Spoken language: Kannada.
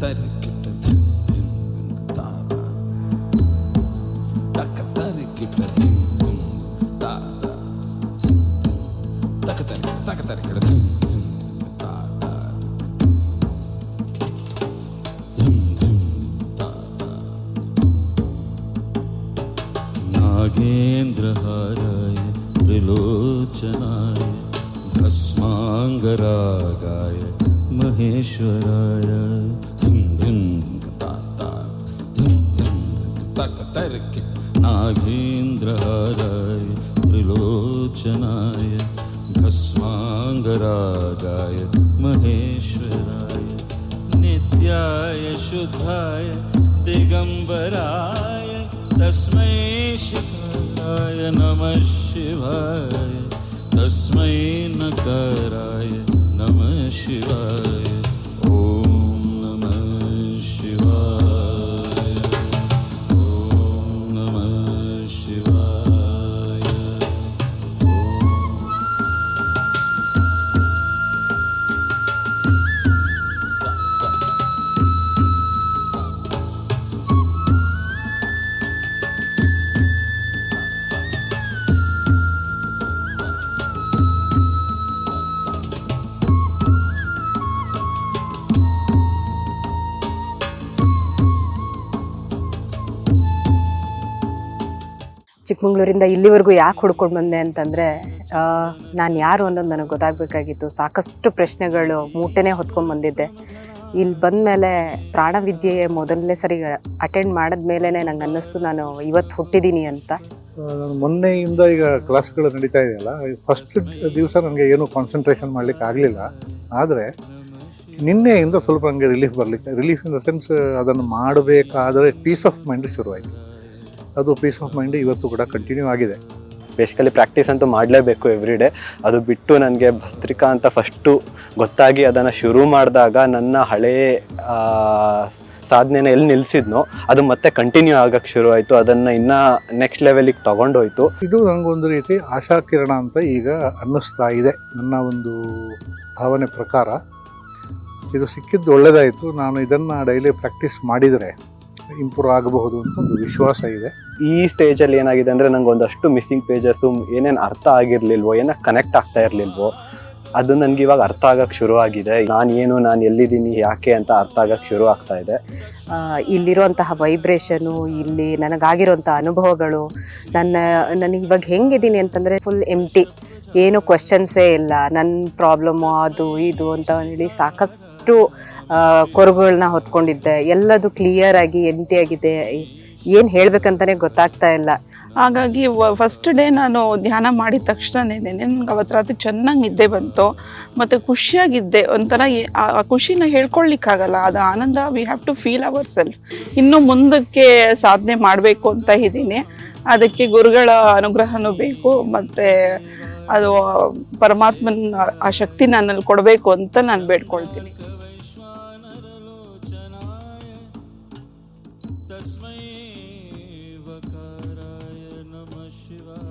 that नागेन्द्रहाराय त्रिलोचनाय भस्माङ्गरागाय महेश्वराय तक तर्कि। नागेन्द्रहाराय त्रिलोचनाय भस्माङ्गरागाय महेश्वराय, नित्याय शुद्धाय दिगम्बराय तस्मै शिवाय नमः शिवाय, तस्मै नकाराय नमः शिवाय। ಚಿಕ್ಕಮಂಗ್ಳೂರಿಂದ ಇಲ್ಲಿವರೆಗೂ ಯಾಕೆ ಹುಡ್ಕೊಂಡು ಬಂದೆ ಅಂತಂದರೆ ನಾನು ಯಾರು ಅನ್ನೋದು ನನಗೆ ಗೊತ್ತಾಗಬೇಕಾಗಿತ್ತು. ಸಾಕಷ್ಟು ಪ್ರಶ್ನೆಗಳು ಮೂಟೆನೇ ಹೊತ್ಕೊಂಡು ಬಂದಿದ್ದೆ. ಇಲ್ಲಿ ಬಂದಮೇಲೆ ಪ್ರಾಣವಿದ್ಯೆ ಮೊದಲನೇ ಸರಿ ಅಟೆಂಡ್ ಮಾಡಿದ ಮೇಲೆ ನಂಗೆ ಅನ್ನಿಸ್ತು, ನಾನು ಇವತ್ತು ಹುಟ್ಟಿದ್ದೀನಿ ಅಂತ. ನಾನು ಮೊನ್ನೆಯಿಂದ ಈಗ ಕ್ಲಾಸ್ಗಳು ನಡೀತಾ ಇದೆಯಲ್ಲ, ಫಸ್ಟ್ ದಿವಸ ನನಗೆ ಏನು ಕಾನ್ಸಂಟ್ರೇಷನ್ ಮಾಡ್ಲಿಕ್ಕೆ ಆಗಲಿಲ್ಲ. ಆದರೆ, ನಿನ್ನೆಯಿಂದ ಸ್ವಲ್ಪ ನನಗೆ ರಿಲೀಫ್ ಬರಲಿಕ್ಕೆ ರಿಲೀಫ್ ಇನ್ ದ ಸೆನ್ಸ್ ಅದನ್ನು ಮಾಡಬೇಕಾದರೆ ಪೀಸ್ ಆಫ್ ಮೈಂಡ್ ಶುರುವಾಯಿತು. ಅದು ಪೀಸ್ ಆಫ್ ಮೈಂಡ್ ಇವತ್ತು ಕೂಡ ಕಂಟಿನ್ಯೂ ಆಗಿದೆ. ಬೇಸಿಕಲಿ ಪ್ರಾಕ್ಟೀಸ್ ಅಂತೂ ಮಾಡಲೇಬೇಕು ಎವ್ರಿ ಡೇ ಅದು ಬಿಟ್ಟು ನನಗೆ ಭಸ್ತ್ರಿಕಾ ಅಂತ ಫಸ್ಟು ಗೊತ್ತಾಗಿ ಅದನ್ನು ಶುರು ಮಾಡಿದಾಗ ನನ್ನ ಹಳೇ ಸಾಧನೆನ ಎಲ್ಲಿ ನಿಲ್ಲಿಸಿದ್ನೋ ಅದು ಮತ್ತೆ ಕಂಟಿನ್ಯೂ ಆಗಕ್ಕೆ ಶುರು ಆಯಿತು. ಅದನ್ನು ಇನ್ನೂ ನೆಕ್ಸ್ಟ್ ಲೆವೆಲಿಗೆ ತೊಗೊಂಡೋಯ್ತು. ಇದು ನನಗೊಂದು ರೀತಿ ಆಶಾಕಿರಣ ಅಂತ ಈಗ ಅನ್ನಿಸ್ತಾ ಇದೆ. ನನ್ನ ಒಂದು ಭಾವನೆ ಪ್ರಕಾರ. ಇದು ಸಿಕ್ಕಿದ್ದು ಒಳ್ಳೆಯದಾಯಿತು ನಾನು ಇದನ್ನು ಡೈಲಿ ಪ್ರಾಕ್ಟೀಸ್ ಮಾಡಿದರೆ ಇಂಪ್ರೂವ್ ಆಗಬಹುದು ಅಂತ ಒಂದು ವಿಶ್ವಾಸ ಇದೆ. ಈ ಸ್ಟೇಜಲ್ಲಿ ಏನಾಗಿದೆ ಅಂದರೆ ನಂಗೆ ಒಂದಷ್ಟು ಮಿಸ್ಸಿಂಗ್ ಪೇಜಸ್ಸು ಏನೇನು ಅರ್ಥ ಆಗಿರಲಿಲ್ವೋ ಏನೋ ಕನೆಕ್ಟ್ ಆಗ್ತಾ ಇರಲಿಲ್ವೋ ಅದು ನನಗೆ ಇವಾಗ ಅರ್ಥ ಆಗಕ್ಕೆ ಶುರು ಆಗಿದೆ. ನಾನು ಏನು ನಾನು ಎಲ್ಲಿದ್ದೀನಿ ಯಾಕೆ ಅಂತ ಅರ್ಥ ಆಗಕ್ಕೆ ಶುರು ಆಗ್ತಾ ಇದೆ. ಇಲ್ಲಿರುವಂತಹ ವೈಬ್ರೇಷನು ಇಲ್ಲಿ ನನಗಾಗಿರುವಂಥ ಅನುಭವಗಳು ನನ್ನ ನಾನು ಇವಾಗ ಹೆಂಗಿದ್ದೀನಿ ಅಂತಂದರೆ ಫುಲ್ ಎಂಟಿ ಏನು ಕ್ವಶನ್ಸೇ ಇಲ್ಲ. ನನ್ನ ಪ್ರಾಬ್ಲಮ್ಮು ಅದು ಇದು ಅಂತ ಹೇಳಿ ಸಾಕಷ್ಟು ಕೊರಗುಗಳನ್ನ ಹೊತ್ಕೊಂಡಿದ್ದೆ. ಎಲ್ಲದು ಕ್ಲಿಯರ್ ಎಂಟಿ ಆಗಿದೆ. ಏನು ಹೇಳಬೇಕಂತಲೇ ಗೊತ್ತಾಗ್ತಾ ಇಲ್ಲ. ಹಾಗಾಗಿ ಫಸ್ಟ್ ಡೇ ನಾನು ಧ್ಯಾನ ಮಾಡಿದ ತಕ್ಷಣನೇ ನನಗೆ ಅವತ್ತು ರಾತ್ರಿ ಚೆನ್ನಾಗಿ ನಿದ್ದೆ ಬಂತು ಮತ್ತು ಖುಷಿಯಾಗಿದ್ದೆ ಒಂಥರ ಏ- ಆ ಆ ಖುಷಿನ ಹೇಳ್ಕೊಳ್ಲಿಕ್ಕಾಗಲ್ಲ ಅದು ಆನಂದ we have to feel our self ಇನ್ನು ಮುಂದಕ್ಕೆ ಸಾಧನೆ ಮಾಡಬೇಕು ಅಂತ ಇದ್ದೀನಿ ಅದಕ್ಕೆ ಗುರುಗಳ ಅನುಗ್ರಹನೂ ಬೇಕು ಮತ್ತು ಅದು ಪರಮಾತ್ಮನ ಆ ಶಕ್ತಿ ನನ್ನಲ್ಲಿ ಕೊಡಬೇಕು ಅಂತ ನಾನು ಬೇಡ್ಕೊಳ್ತೀನಿ तस्मै sortira.